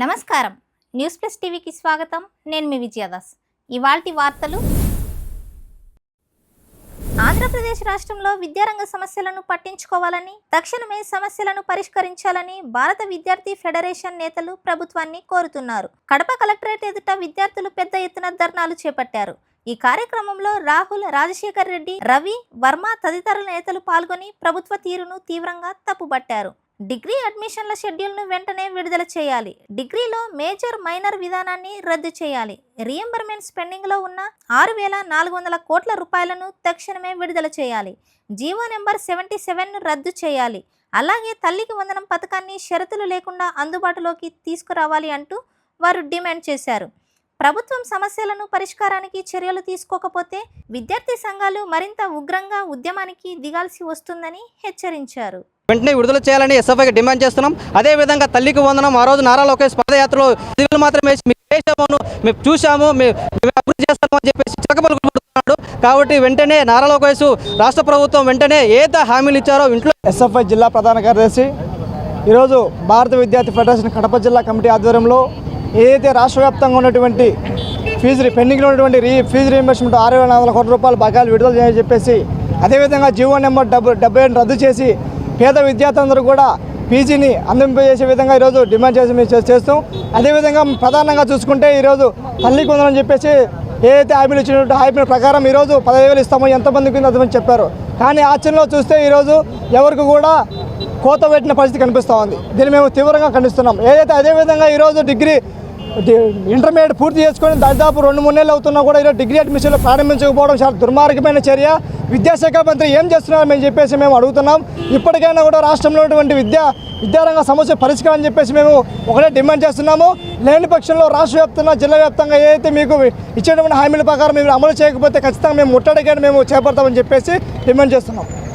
నమస్కారం. News plus టీవీకి స్వాగతం. నేను మీ విజయదాస్. ఇవాల్టి వార్తలు. ఆంధ్రప్రదేశ్ రాష్ట్రంలో విద్యారంగ సమస్యలను పట్టించుకోవాలని తక్షణమే సమస్యలను పరిష్కరించాలని భారత విద్యార్థి ఫెడరేషన్ నేతలు ప్రభుత్వాన్ని కోరుతున్నారు. కడప కలెక్టరేట్ ఎదుట విద్యార్థులు పెద్ద ఎత్తున ధర్నాలు చేపట్టారు. ఈ కార్యక్రమంలో రాహుల్ రాజశేఖర్ రెడ్డి రవి వర్మ తదితరుల నేతలు పాల్గొని ప్రభుత్వ తీరును తీవ్రంగా తప్పుబట్టారు. డిగ్రీ అడ్మిషన్ల షెడ్యూల్ను వెంటనే విడుదల చేయాలి. డిగ్రీలో మేజర్ మైనర్ విధానాన్ని రద్దు చేయాలి. రియంబర్మెంట్ స్పెండింగ్లో ఉన్న ఆరు వేల నాలుగు వందల కోట్ల రూపాయలను తక్షణమే విడుదల చేయాలి. జీవో నెంబర్ సెవెంటీ సెవెన్ను రద్దు చేయాలి. అలాగే తల్లికి వందనం పథకాన్ని షరతులు లేకుండా అందుబాటులోకి తీసుకురావాలి అంటూ వారు డిమాండ్ చేశారు. ప్రభుత్వం సమస్యలను పరిష్కారానికి చర్యలు తీసుకోకపోతే విద్యార్థి సంఘాలు మరింత ఉగ్రంగా ఉద్యమానికి దిగాల్సి వస్తుందని హెచ్చరించారు. వెంటనే విడుదల చేయాలని ఎస్ఎఫ్ఐకి డిమాండ్ చేస్తున్నాం. అదేవిధంగా తల్లికి వందనం. ఆ రోజు నారా లోకేష్ పాదయాత్రలో సివిల్ మాత్రమే మేము మీకు మేము చూసాము మేము అభివృద్ధి చేస్తాము అని చెప్పేసి చిలకపలుకు కాబట్టి వెంటనే నారా లోకేష్ రాష్ట్ర ప్రభుత్వం వెంటనే ఏదైతే హామీలు ఇచ్చారో ఇంట్లో ఎస్ఎఫ్ఐ జిల్లా ప్రధాన కార్యదర్శి ఈరోజు భారత విద్యార్థి ఫెడరేషన్ కడప జిల్లా కమిటీ ఆధ్వర్యంలో ఏదైతే రాష్ట్ర వ్యాప్తంగా ఉన్నటువంటి ఫీజు పెండింగ్లో ఉన్నటువంటి రీ ఫీజు రీఎంబర్స్మెంట్ ఆరు వేల నాలుగు కోట్ల రూపాయలు బకాయిలు విడుదల చేయాలని చెప్పేసి అదేవిధంగా జీవో నెంబర్ డబ్బు డెబ్బై రద్దు చేసి పేద విద్యార్థులందరూ కూడా పీజీని అందింపజేసే విధంగా ఈరోజు డిమాండ్ చేసి మేము చేస్తాం అదేవిధంగా ప్రధానంగా చూసుకుంటే ఈరోజు తల్లి కొందరని చెప్పేసి ఏదైతే హామీలు ఇచ్చినటువంటి హామీల ప్రకారం ఈరోజు పదహైదు వేలు ఇస్తామో ఎంతమందికి ఉందో అంతమంది చెప్పారు. కానీ ఆచరణలో చూస్తే ఈరోజు ఎవరికి కూడా కోత పెట్టిన పరిస్థితి కనిపిస్తూ ఉంది. దీన్ని మేము తీవ్రంగా ఖండిస్తున్నాం. ఏదైతే అదేవిధంగా ఈరోజు డిగ్రీ ఇంటర్మీడియట్ పూర్తి చేసుకొని దాదాపు రెండు మూడు నెలలు అవుతున్నా కూడా ఈరోజు డిగ్రీ అడ్మిషన్లు ప్రారంభించకపోవడం చాలా దుర్మార్గమైన చర్య. విద్యాశాఖ మంత్రి ఏం చేస్తున్నారని మేము చెప్పేసి మేము అడుగుతున్నాం. ఇప్పటికైనా కూడా రాష్ట్రంలో ఉన్నటువంటి విద్యా విద్యారంగ సమస్య పరిష్కారం అని చెప్పేసి మేము ఒకటే డిమాండ్ చేస్తున్నాము. లేని పక్షంలో రాష్ట్ర వ్యాప్తంగా జిల్లా వ్యాప్తంగా ఏదైతే మీకు ఇచ్చేటువంటి హామీల ప్రకారం మీరు అమలు చేయకపోతే ఖచ్చితంగా మేము ముట్టడికైనా మేము చేపడతామని చెప్పేసి డిమాండ్ చేస్తున్నాం.